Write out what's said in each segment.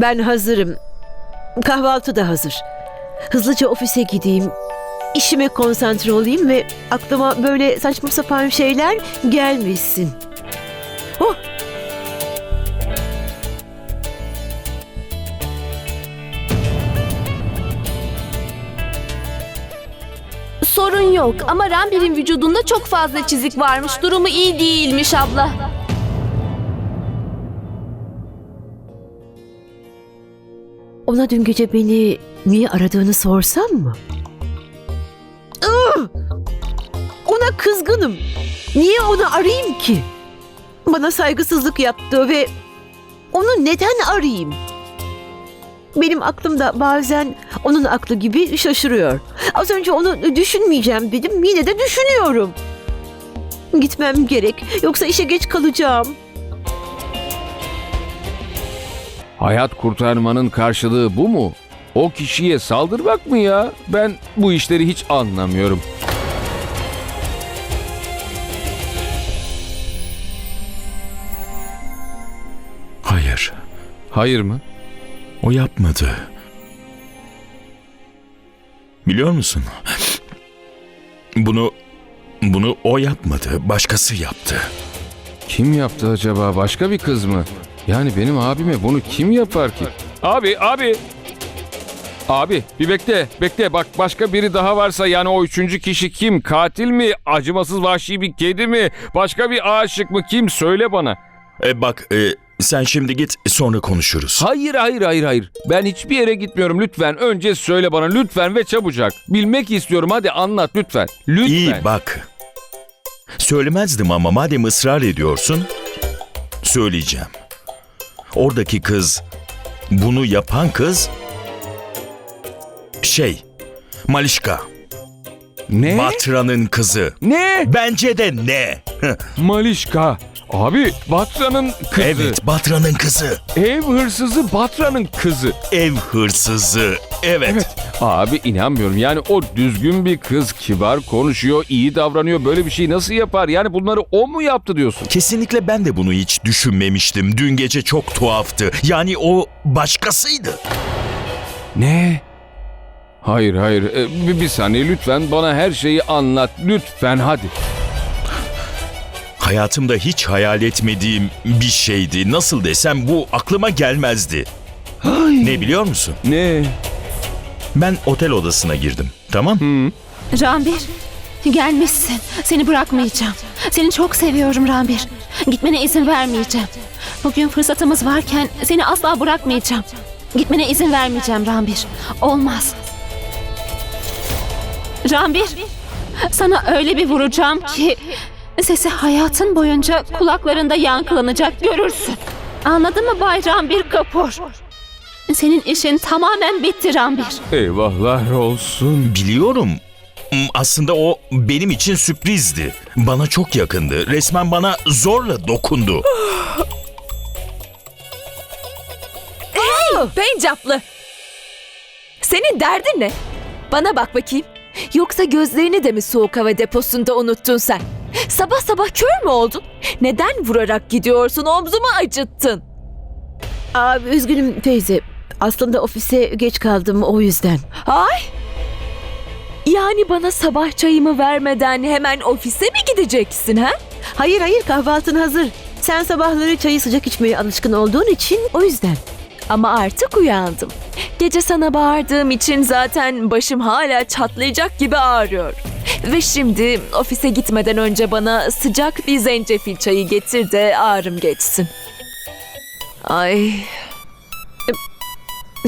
Ben hazırım. Kahvaltı da hazır. Hızlıca ofise gideyim. İşime konsantre olayım ve aklıma böyle saçma sapan şeyler gelmesin. Oh! Sorun yok ama Rambir'in vücudunda çok fazla çizik varmış. Durumu iyi değilmiş abla. Ona dün gece beni niye aradığını sorsam mı? Ugh! Ona kızgınım. Niye onu arayayım ki? Bana saygısızlık yaptı ve onu neden arayayım? Benim aklım da bazen onun aklı gibi şaşırıyor. Az önce onu düşünmeyeceğim dedim. Yine de düşünüyorum. Gitmem gerek. Yoksa işe geç kalacağım. Hayat kurtarmanın karşılığı bu mu? O kişiye saldırmak mı ya? Ben bu işleri hiç anlamıyorum. Hayır, Hayır mı? o yapmadı. Biliyor musun? Bunu bunu o yapmadı, başkası yaptı. Kim yaptı acaba? Başka bir kız mı? Yani benim abime bunu kim yapar ki? Abi, abi. Abi bir bekle, bekle. Bak başka biri daha varsa yani o üçüncü kişi kim? Katil mi? Acımasız vahşi bir kedi mi? Başka bir aşık mı? Kim? Söyle bana. E bak, e, sen şimdi git, sonra konuşuruz. Hayır, hayır, hayır, hayır. Ben hiçbir yere gitmiyorum lütfen. Önce söyle bana lütfen ve çabucak. Bilmek istiyorum. Hadi anlat lütfen. Lütfen. İyi bak. Söylemezdim ama madem ısrar ediyorsun, söyleyeceğim. Oradaki kız, bunu yapan kız, şey, Malişka, Ne? Batra'nın kızı. ne? Bence de ne? Malişka. Abi Batra'nın kızı. Evet, Batra'nın kızı. Ev hırsızı Batra'nın kızı. Ev hırsızı. Evet. Abi inanmıyorum. Yani o düzgün bir kız, kibar konuşuyor, iyi davranıyor. Böyle bir şey nasıl yapar? Yani bunları o mu yaptı diyorsun? Kesinlikle ben de bunu hiç düşünmemiştim. Dün gece çok tuhaftı. Yani o başkasıydı. Ne? Hayır hayır. Ee, bir, bir saniye lütfen bana her şeyi anlat. Lütfen hadi. Hayatımda hiç hayal etmediğim bir şeydi. Nasıl desem bu aklıma gelmezdi. Ne biliyor musun? Ne? Ben otel odasına girdim. Tamam? Rambir, gelmişsin. Seni bırakmayacağım. Seni çok seviyorum Rambir. Gitmene izin vermeyeceğim. Bugün fırsatımız varken seni asla bırakmayacağım. Gitmene izin vermeyeceğim Rambir. Olmaz. Rambir, sana öyle bir vuracağım ki sesi hayatın boyunca kulaklarında yankılanacak görürsün. Anladın mı Bay Rambir Kapur? Senin işin tamamen bitti Rambir. Eyvahlar olsun. Biliyorum. Hmm, Aslında o benim için sürprizdi. Bana çok yakındı. Resmen bana zorla dokundu. Pencaplı. Senin derdin ne? Bana bak bakayım. Yoksa gözlerini de mi soğuk hava deposunda unuttun sen? Sabah sabah kör mü oldun? Neden vurarak gidiyorsun? Omzumu acıttın. Abi üzgünüm teyze. Aslında ofise geç kaldım o yüzden. Ay! Yani bana sabah çayımı vermeden hemen ofise mi gideceksin ha? Hayır hayır kahvaltın hazır. Sen sabahları çayı sıcak içmeye alışkın olduğun için o yüzden. Ama artık uyandım. Gece sana bağırdığım için zaten başım hala çatlayacak gibi ağrıyor. Ve şimdi ofise gitmeden önce bana sıcak bir zencefil çayı getir de ağrım geçsin. Ay,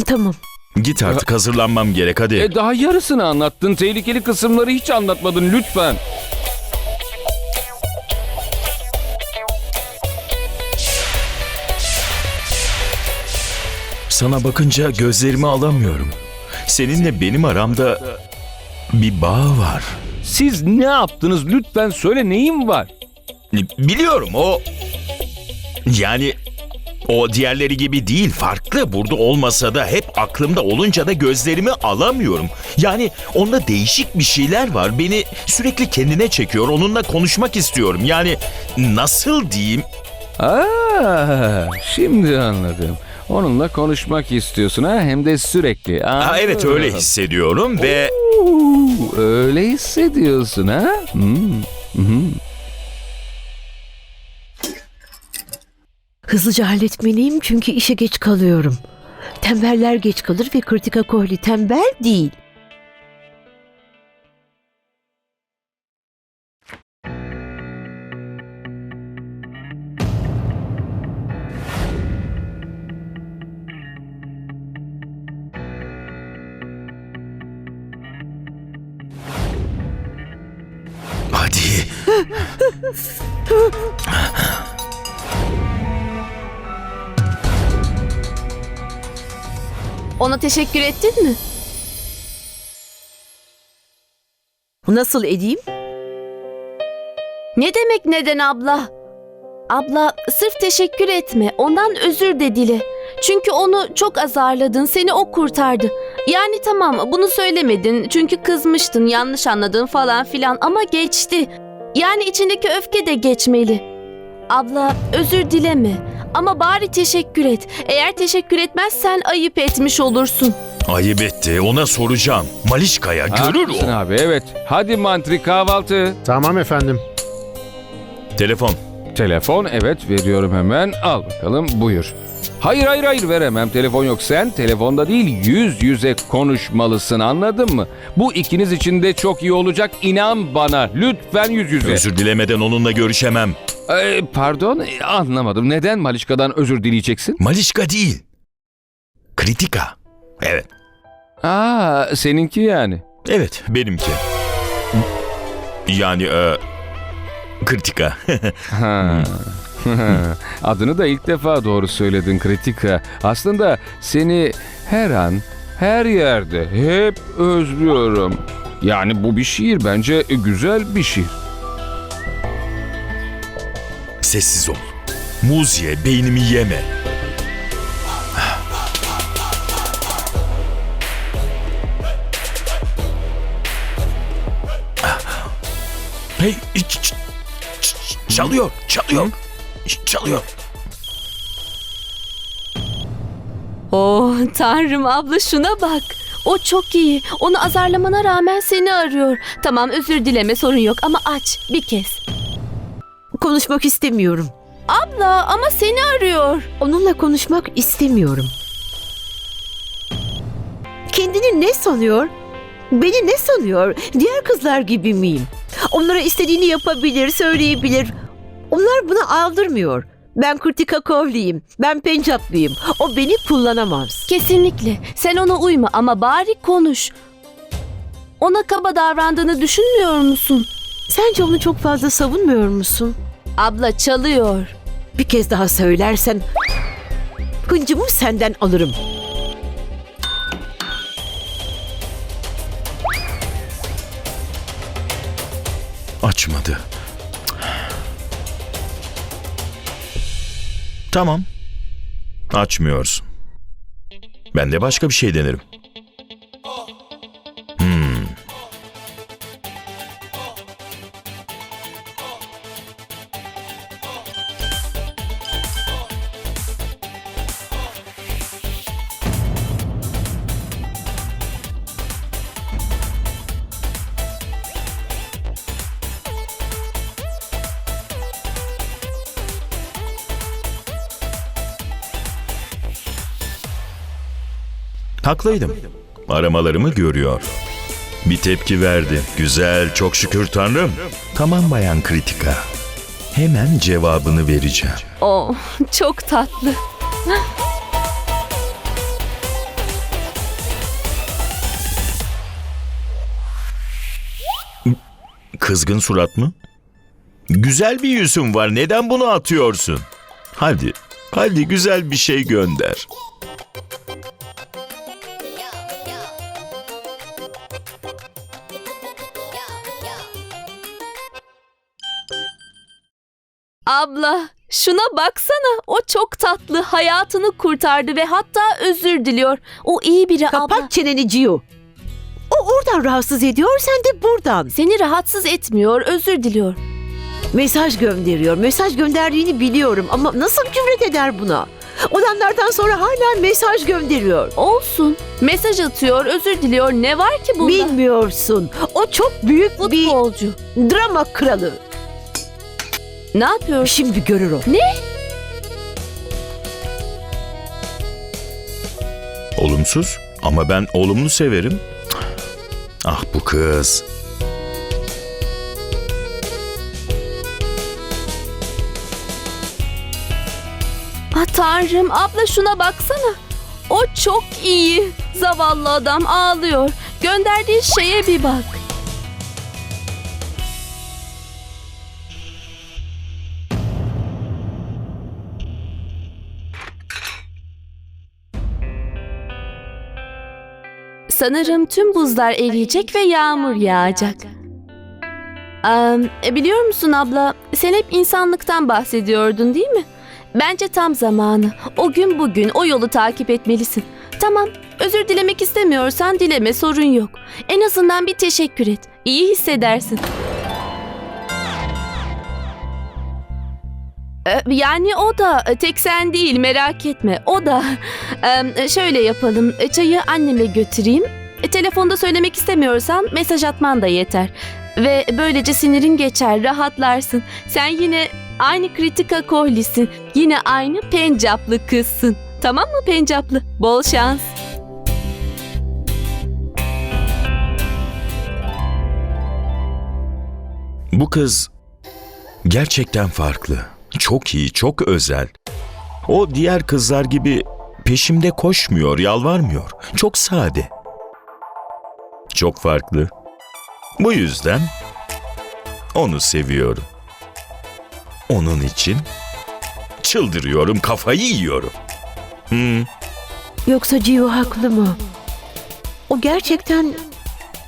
Tamam. Git artık hazırlanmam gerek hadi. E daha yarısını anlattın. Tehlikeli kısımları hiç anlatmadın lütfen. Sana bakınca gözlerimi alamıyorum. Seninle benim aramda bir bağ var. Siz ne yaptınız? Lütfen söyle neyin var? Biliyorum o yani o diğerleri gibi değil farklı burada olmasa da hep aklımda olunca da gözlerimi alamıyorum. Yani onda değişik bir şeyler var beni sürekli kendine çekiyor onunla konuşmak istiyorum yani nasıl diyeyim Aa, şimdi anladım. Onunla konuşmak istiyorsun ha hem de sürekli. Ha, evet öyle hissediyorum ve Oo, öyle hissediyorsun ha? Hmm. hmm. Hızlıca halletmeliyim çünkü işe geç kalıyorum. Tembeller geç kalır ve kritika kohli tembel değil. Ona teşekkür ettin mi? Nasıl edeyim? Ne demek neden abla? Abla sırf teşekkür etme. Ondan özür de dile. Çünkü onu çok azarladın. Seni o kurtardı. Yani tamam bunu söylemedin. Çünkü kızmıştın, yanlış anladın falan filan ama geçti. Yani içindeki öfke de geçmeli. Abla özür dileme. Ama bari teşekkür et. Eğer teşekkür etmezsen ayıp etmiş olursun. Ayıp etti ona soracağım. Malişka'ya görür Haklısın o. abi evet. Hadi mantri kahvaltı. Tamam efendim. Telefon. Telefon evet veriyorum hemen. Al bakalım buyur. Hayır hayır hayır veremem. Telefon yok. Sen telefonda değil yüz yüze konuşmalısın anladın mı? Bu ikiniz için de çok iyi olacak. İnan bana. Lütfen yüz yüze. Özür dilemeden onunla görüşemem. Ee, pardon e, anlamadım. Neden Malişka'dan özür dileyeceksin? Malişka değil. Kritika. Evet. Aa seninki yani. Evet benimki. Yani e, kritika. Ha. Adını da ilk defa doğru söyledin Kritika. Aslında seni her an, her yerde hep özlüyorum. Yani bu bir şiir bence güzel bir şiir. Sessiz ol. Muz ye, beynimi yeme. Hey, çalıyor, çalıyor. Çalıyor. Oh tanrım abla şuna bak. O çok iyi. Onu azarlamana rağmen seni arıyor. Tamam özür dileme sorun yok ama aç bir kez. Konuşmak istemiyorum. Abla ama seni arıyor. Onunla konuşmak istemiyorum. Kendini ne sanıyor? Beni ne sanıyor? Diğer kızlar gibi miyim? Onlara istediğini yapabilir, söyleyebilir. Onlar buna aldırmıyor. Ben Kurtika Kovli'yim. Ben Pencaplıyım. O beni kullanamaz. Kesinlikle. Sen ona uyma ama bari konuş. Ona kaba davrandığını düşünmüyor musun? Sence onu çok fazla savunmuyor musun? Abla çalıyor. Bir kez daha söylersen hıncımı senden alırım. Açmadı. Tamam. Açmıyorsun. Ben de başka bir şey denerim. Haklıydım. Aramalarımı görüyor. Bir tepki verdi. Güzel, çok şükür Tanrım. Tamam bayan kritika. Hemen cevabını vereceğim. Oh çok tatlı. Kızgın surat mı? Güzel bir yüzün var. Neden bunu atıyorsun? Hadi, hadi güzel bir şey gönder. Abla şuna baksana. O çok tatlı. Hayatını kurtardı ve hatta özür diliyor. O iyi biri Kapat abla. çeneni Ciu. O oradan rahatsız ediyor, sen de buradan. Seni rahatsız etmiyor, özür diliyor. Mesaj gönderiyor. Mesaj gönderdiğini biliyorum ama nasıl cüret eder buna? Olanlardan sonra hala mesaj gönderiyor. Olsun. Mesaj atıyor, özür diliyor. Ne var ki bunda? Bilmiyorsun. O çok büyük bir Futbolcu. drama kralı. Ne yapıyor? Şimdi görür o. Olumsuz ama ben olumlu severim. Ah bu kız. Ah tanrım abla şuna baksana. O çok iyi. Zavallı adam ağlıyor. Gönderdiği şeye bir bak. Sanırım tüm buzlar eriyecek ve yağmur yağacak. Am, e, biliyor musun abla, sen hep insanlıktan bahsediyordun değil mi? Bence tam zamanı. O gün bugün o yolu takip etmelisin. Tamam, özür dilemek istemiyorsan dileme sorun yok. En azından bir teşekkür et. İyi hissedersin. Yani o da e, tek sen değil merak etme. O da Ee, şöyle yapalım. E, Çayı anneme götüreyim. E, Telefonda söylemek istemiyorsan mesaj atman da yeter. Ve böylece sinirin geçer, rahatlarsın. Sen yine aynı Kritika Kohli'sin. Yine aynı Pencaplı kızsın. Tamam mı Pencaplı? Bol şans. Bu kız gerçekten farklı. Çok iyi, çok özel. O diğer kızlar gibi peşimde koşmuyor, yalvarmıyor. Çok sade. Çok farklı. Bu yüzden onu seviyorum. Onun için çıldırıyorum, kafayı yiyorum. Hmm, Yoksa Civo haklı mı? O gerçekten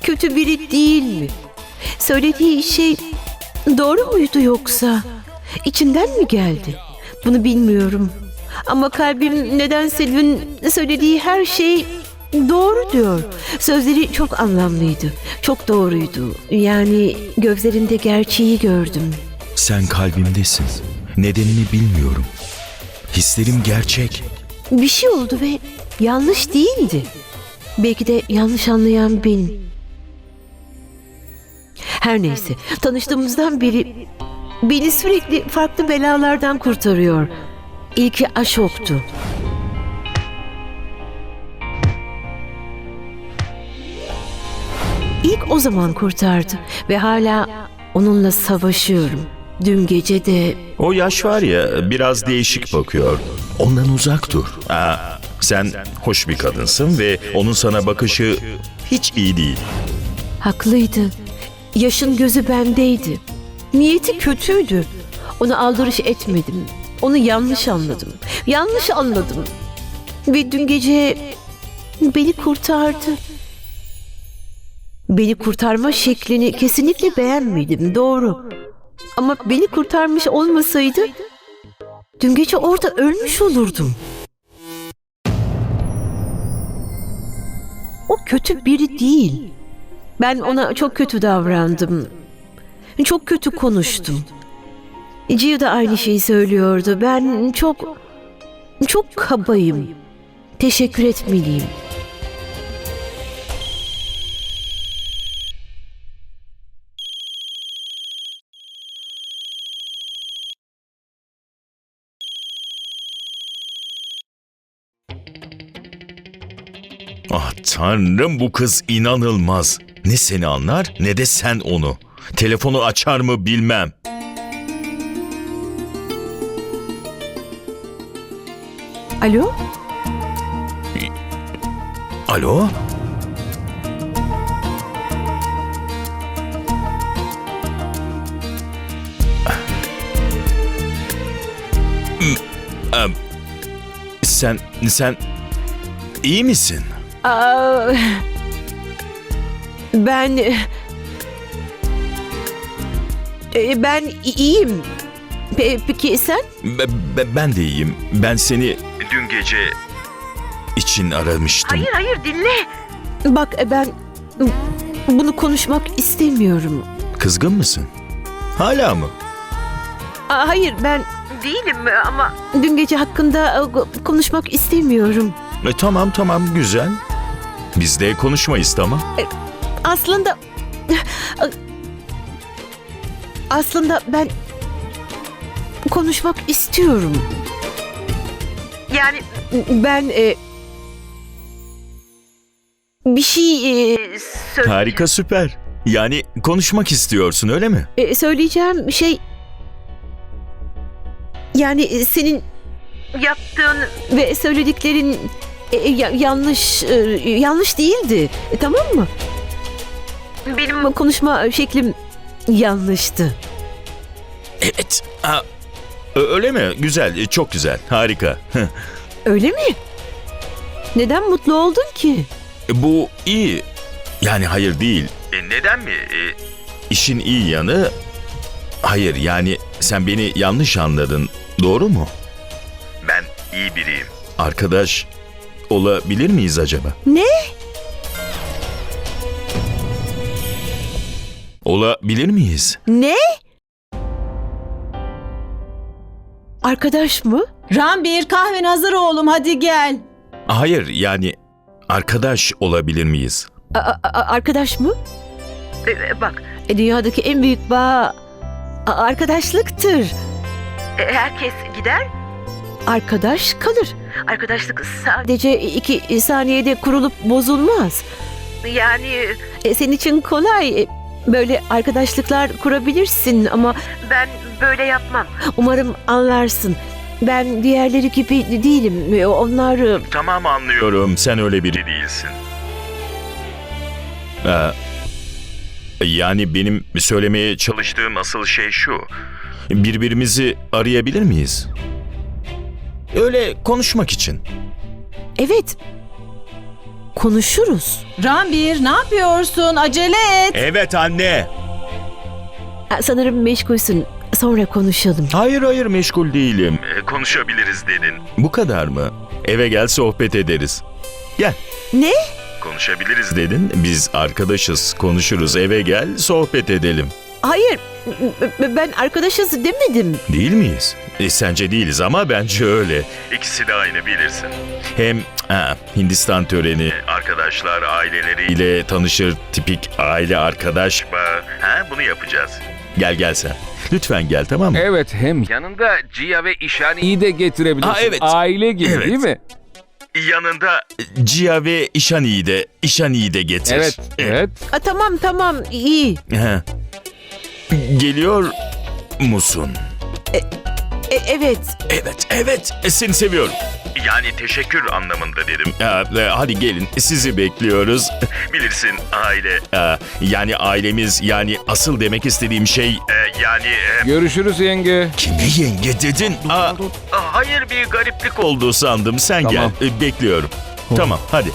kötü biri değil mi? Söylediği şey doğru muydu yoksa? İçinden mi geldi? Bunu bilmiyorum. Ama kalbim nedense dün söylediği her şey doğru diyor. Sözleri çok anlamlıydı. Çok doğruydu. Yani gözlerinde gerçeği gördüm. sen kalbimdesin. Nedenini bilmiyorum. Hislerim gerçek. Bir şey oldu ve yanlış değildi. Belki de yanlış anlayan benim. Her neyse, tanıştığımızdan beri beni sürekli farklı belalardan kurtarıyor. İlki Aşok'tu. İlk o zaman kurtardı ve hala onunla savaşıyorum. Dün gece de O yaş var ya biraz değişik bakıyor. Ondan uzak dur. Aa, sen hoş bir kadınsın ve onun sana bakışı hiç iyi değil. Haklıydı. Yaşın gözü bendeydi. Niyeti kötüydü. Ona aldırış etmedim. Onu yanlış anladım. Yanlış anladım. Ve dün gece beni kurtardı. Beni kurtarma şeklini kesinlikle beğenmedim, doğru. Ama beni kurtarmış olmasaydı dün gece orada ölmüş olurdum. O kötü biri değil. Ben ona çok kötü davrandım. Çok kötü konuştum. Gio da aynı şeyi söylüyordu. Ben çok çok kabayım. Teşekkür etmeliyim. Ah tanrım bu kız inanılmaz. Ne seni anlar ne de sen onu. Telefonu açar mı bilmem. Alo? Alo? Em, Sen, sen iyi misin? Aa, ben E, ben iyiyim. Pe- Peki sen? Be- be- ben de iyiyim. Ben seni dün gece için aramıştım. hayır dinle. Bak e, ben bunu konuşmak istemiyorum. Kızgın mısın? Hala mı? Aa, hayır ben değilim ama dün gece hakkında e, konuşmak istemiyorum. E, tamam tamam güzel. Biz de konuşmayız tamam. Aslında aslında ben konuşmak istiyorum. Yani ben e, bir şey e, söyle- Harika süper. Yani konuşmak istiyorsun öyle mi? e, söyleyeceğim şey yani e, senin yaptığın ve söylediklerin e, ya- yanlış e, yanlış değildi. E, tamam mı? Benim konuşma şeklim yanlıştı. Evet. Ö- öyle mi? Güzel, e, çok güzel. Harika. Öyle mi? Neden mutlu oldun ki? E, Bu iyi. Yani hayır değil. E, neden mi? E, işin iyi yanı... Hayır yani sen beni yanlış anladın. Doğru mu? Ben iyi biriyim. Arkadaş olabilir miyiz acaba? Ne? Olabilir miyiz? Ne? Arkadaş mı? Rambir kahven hazır oğlum hadi gel. Hayır yani arkadaş olabilir miyiz? A- a- arkadaş mı? E, bak, e, dünyadaki en büyük bağ a- arkadaşlıktır. E, herkes gider, arkadaş kalır. Arkadaşlık sadece iki saniyede kurulup bozulmaz. Yani e, senin için kolay. E, Böyle arkadaşlıklar kurabilirsin ama ben böyle yapmam. Umarım anlarsın. Ben diğerleri gibi değilim. Onlar e, Tamam anlıyorum. Sen öyle biri değilsin. Ee, yani benim söylemeye çalıştığım asıl şey şu. Birbirimizi arayabilir miyiz? Öyle konuşmak için. evet konuşuruz. Rambir ne yapıyorsun acele et. Evet anne. Ha, Sanırım meşgulsün. Sonra konuşalım. Hayır hayır meşgul değilim. konuşabiliriz dedin. Bu kadar mı? Eve gel sohbet ederiz. Gel. Ne? Konuşabiliriz dedin. Biz arkadaşız, konuşuruz. Eve gel, sohbet edelim. Hayır. Ben arkadaşız demedim. Değil miyiz? E, sence değiliz ama bence öyle. İkisi de aynı bilirsin. Hem ha, Hindistan töreni, arkadaşlar aileleriyle tanışır, tipik aile arkadaş. Ha, bunu yapacağız. Gel gel sen. Lütfen gel tamam mı? Evet hem yanında Cia ve İşani'yi de getirebilirsin. Aa, evet. Aile gibi Evet. değil mi? Yanında Cia ve İşani'yi de, İşani'yi de getir. Evet, evet. Ha, tamam tamam iyi. Ha. Geliyor musun? E, evet. Evet, evet. Seni seviyorum. Yani teşekkür anlamında dedim. Ya, e, hadi gelin, sizi bekliyoruz. Bilirsin aile. e, yani ailemiz, yani asıl demek istediğim şey... e, yani... Görüşürüz yenge. Kime yenge dedin? Aa, hayır bir gariplik oldu sandım. Sen Tamam. gel, e, bekliyorum. Tamam, hadi.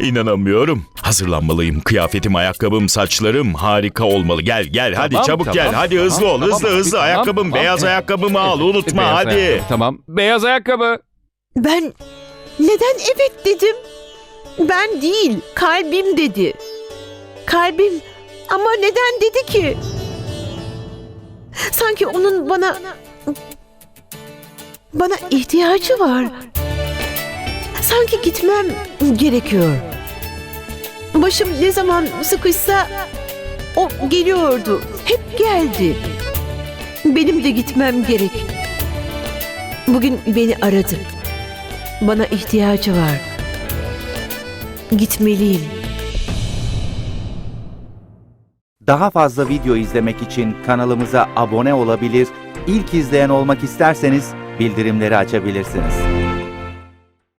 İnanamıyorum. Hazırlanmalıyım. Kıyafetim, ayakkabım, saçlarım harika olmalı. Gel gel hadi Tamam, çabuk tamam, gel. Hadi tamam, hızlı ol. tamam hızlı abi, hızlı. tamam, ayakkabım, tamam. beyaz ayakkabımı al. Unutma Beyaz hadi. ayakkabı, Tamam. Beyaz ayakkabı. Ben neden evet dedim? Ben değil. Kalbim dedi. Kalbim. Ama neden dedi ki? Sanki onun bana bana ihtiyacı var. Sanki gitmem gerekiyor. Başım ne zaman sıkışsa o geliyordu. Hep geldi. Benim de gitmem gerek. Bugün beni aradı. Bana ihtiyacı var. Gitmeliyim. Daha fazla video izlemek için kanalımıza abone olabilir, ilk izleyen olmak isterseniz bildirimleri açabilirsiniz.